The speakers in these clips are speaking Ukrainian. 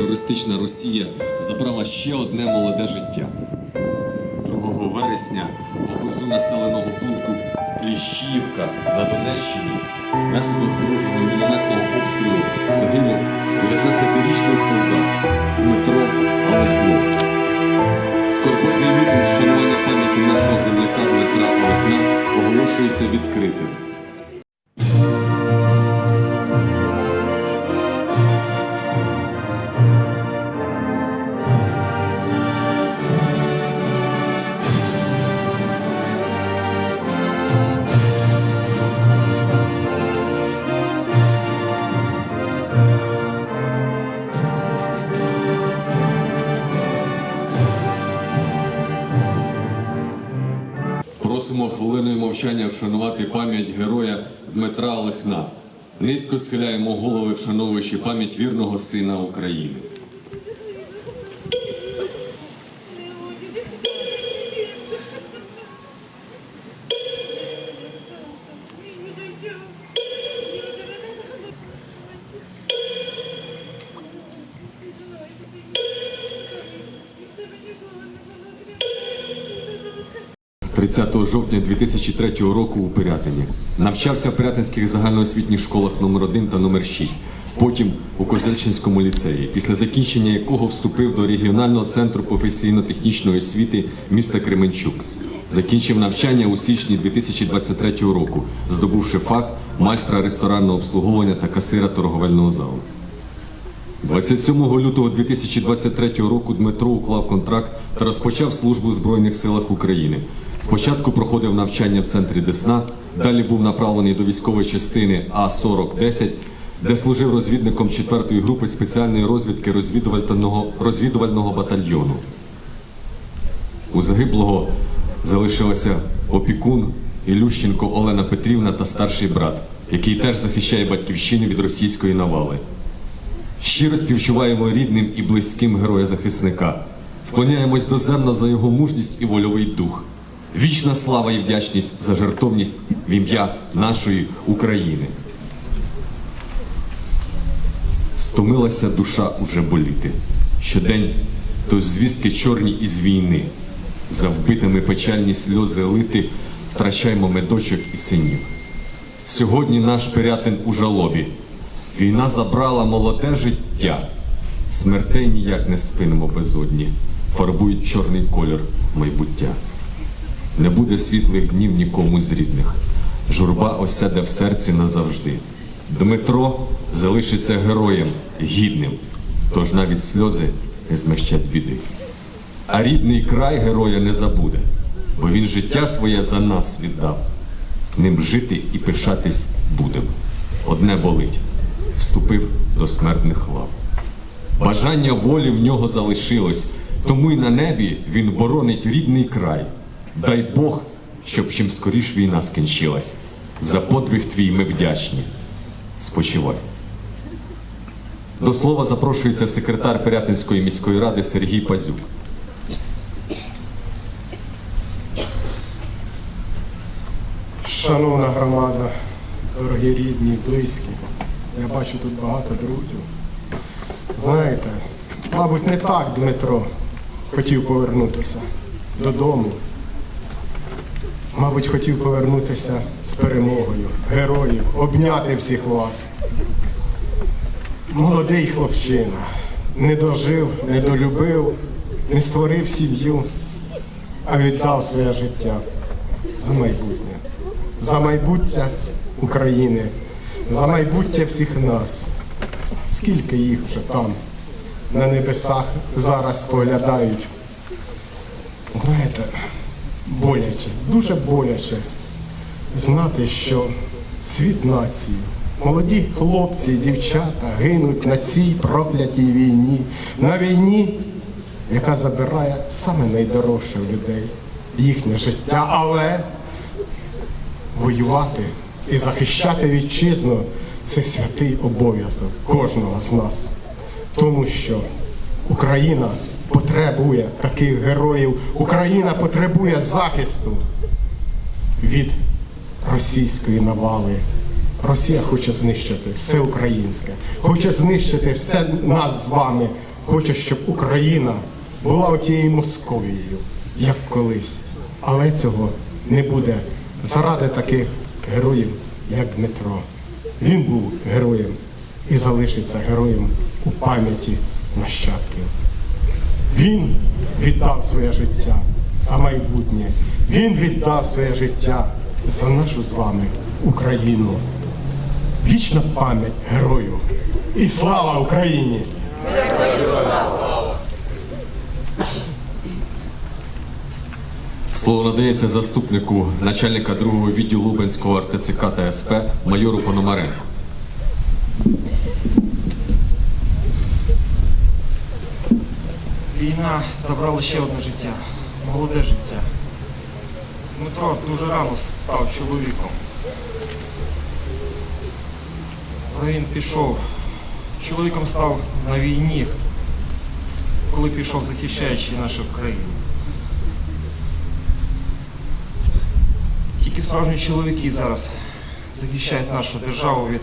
Терористична Росія забрала ще одне молоде життя. 2 вересня поблизу населеного пункту Кліщівка на Донеччині внаслідок ворожого мінометного обстрілу загинув 19-річний солдат Дмитро Алехно. Скорботний мітинг вшанування пам'яті нашого земляка Дмитра Алехна оголошується відкритим. Мовчання вшанувати пам'ять героя Дмитра Лихна. Низько схиляємо голови, вшановуючи пам'ять вірного сина України. – 30 жовтня 2003 року у Пирятині. Навчався в Пирятинських загальноосвітніх школах номер 1 та номер 6 потім у Козельщинському ліцеї, після закінчення якого вступив до регіонального центру професійно-технічної освіти міста Кременчук. Закінчив навчання у січні 2023 року, здобувши фах майстра ресторанного обслуговування та касира торговельного залу. 27 лютого 2023 року Дмитро уклав контракт та розпочав службу в Збройних силах України. Спочатку проходив навчання в центрі Десна, далі був направлений до військової частини А-4010, де служив розвідником 4-ї групи спеціальної розвідки розвідувального, розвідувального батальйону. У загиблого залишилася опікун Ілющенко Олена Петрівна та старший брат, який теж захищає батьківщину від російської навали. Щиро співчуваємо рідним і близьким героя-захисника. Вклоняємось доземно за його мужність і вольовий дух. Вічна слава і вдячність за жертовність в ім'я нашої України. Стомилася душа уже боліти. Щодень то звістки чорні із війни. За вбитими печальні сльози лити, втрачаємо ми дочок і синів. Сьогодні наш Пирятин у жалобі. Війна забрала молоде життя. Смертей ніяк не спинимо безодні, фарбують чорний колір майбуття. Не буде світлих днів нікому з рідних. Журба осяде в серці назавжди. Дмитро залишиться героєм гідним, тож навіть сльози не змещать біди. А рідний край героя не забуде, бо він життя своє за нас віддав. Ним жити і пишатись будем. Одне болить вступив до смертних лав. Бажання волі в нього залишилось, тому й на небі він боронить рідний край. Дай Бог, щоб чим скоріш війна скінчилась. За подвиг твій ми вдячні. Спочивай. До слова запрошується секретар Пирятинської міської ради Сергій Пазюк. Шановна громада, дорогі рідні, близькі, я бачу тут багато друзів. Знаєте, мабуть, не так Дмитро хотів повернутися додому. Мабуть, хотів повернутися з перемогою, героїв, обняти всіх вас. Молодий хлопчина, не дожив, не долюбив, не створив сім'ю, а віддав своє життя за майбутнє за майбуття України, за майбуття всіх нас. Скільки їх вже там на небесах зараз споглядають. Знаєте, боляче, дуже боляче знати, що цвіт нації, молоді хлопці і дівчата гинуть на цій проклятій війні, на війні, яка забирає саме найдорожче в людей їхнє життя. Але воювати і захищати вітчизну це святий обов'язок кожного з нас. Тому що Україна потребує таких героїв, Україна потребує захисту від російської навали. Росія хоче знищити все українське, хоче знищити все нас з вами, хоче, щоб Україна була отією Московією, як колись. Але цього не буде заради таких героїв, як Дмитро. Він був героєм і залишиться героєм у пам'яті нащадків. Він віддав своє життя за майбутнє. Він віддав своє життя за нашу з вами Україну. Вічна пам'ять герою. І слава Україні! Слово надається заступнику начальника другого відділу Лубенського РТЦК та СП майору Пономаренку. Війна забрала ще одне життя, молоде життя. Дмитро дуже рано став чоловіком. Але він пішов. Чоловіком став на війні, коли пішов захищаючи нашу країну. Тільки справжні чоловіки зараз захищають нашу державу від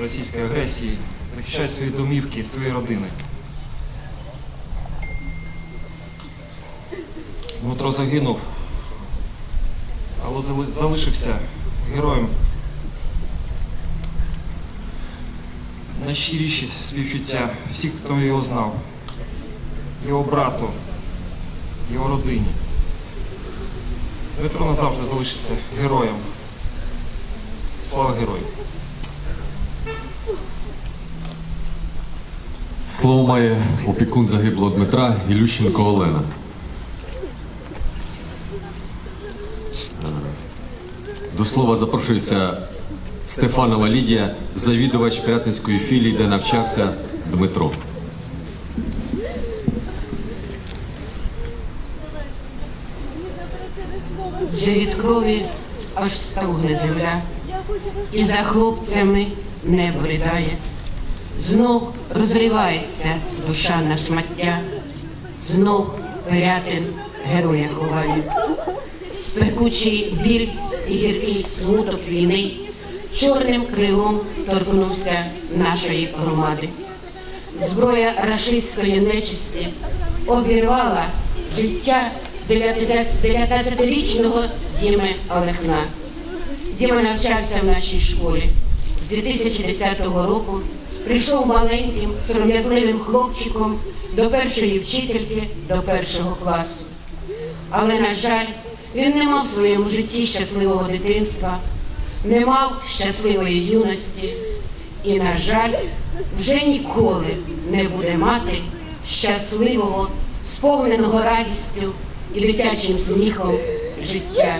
російської агресії, захищають свої домівки, свої родини. Дмитро загинув, але залишився героєм. Найщиріші співчуття всіх, хто його знав, його брату, його родині. Дмитро назавжди залишиться героєм. Слава герою! Слово має опікун загиблого Дмитра Ілющенко Олена. До слова запрошується Стефанова Лідія, завідувач Пирятинської філії, де навчався Дмитро. Вже від крові аж стогне земля, і за хлопцями небо ридає, знов розривається душа на шмаття, знов Пирятин героя ховає. Пекучий біль і гіркий смуток війни чорним крилом торкнувся нашої громади. Зброя рашистської нечисті обірвала життя 19-річного Діми Олехна. Діма навчався в нашій школі. З 2010 року прийшов маленьким, сором'язливим хлопчиком до першої вчительки, до першого класу. Але, на жаль, він не мав в своєму житті щасливого дитинства, не мав щасливої юності і, на жаль, вже ніколи не буде мати щасливого, сповненого радістю і дитячим сміхом життя.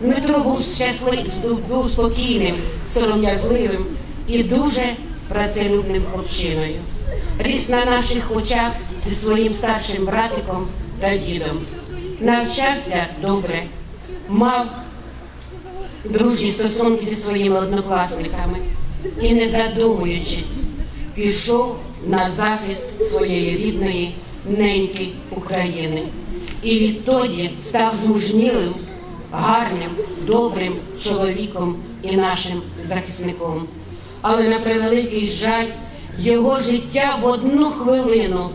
Дмитро був щасливим, був спокійним, сором'язливим і дуже працелюбним хлопчиною. Ріс на наших очах зі своїм старшим братиком та дідом. Навчався добре, мав дружні стосунки зі своїми однокласниками і, не задумуючись, пішов на захист своєї рідної неньки України. І відтоді став змужнілим, гарним, добрим чоловіком і нашим захисником. Але на превеликий жаль, його життя в одну хвилину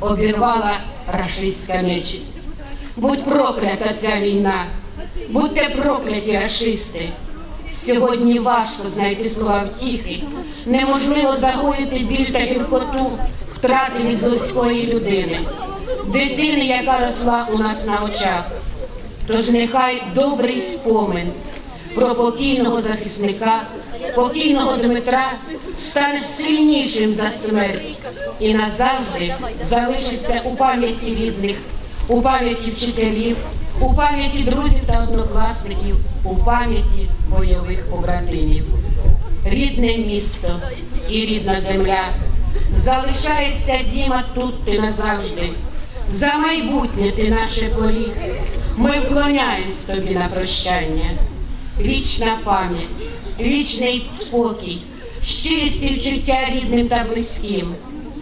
обірвала рашистська нечисть. Будь проклята ця війна, будьте прокляті рашисти. Сьогодні важко знайти слова втіхи, неможливо загоїти біль та гіркоту втрати від близької людини, дитини, яка росла у нас на очах. Тож нехай добрий спомин про покійного захисника, покійного Дмитра стане сильнішим за смерть і назавжди залишиться у пам'яті рідних, у пам'яті вчителів, у пам'яті друзів та однокласників, у пам'яті бойових побратимів. Рідне місто і рідна земля. Залишаєшся, Діма, тут ти назавжди. За майбутнє ти наше поліг. Ми вклоняємось тобі на прощання. Вічна пам'ять, вічний спокій, щирі співчуття рідним та близьким.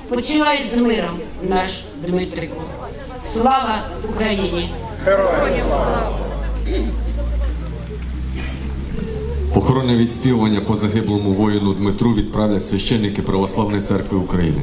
Почувай з миром, наш Дмитрику. Слава Україні! Похоронне відспівування по загиблому воїну Дмитру відправлять священники Православної церкви України.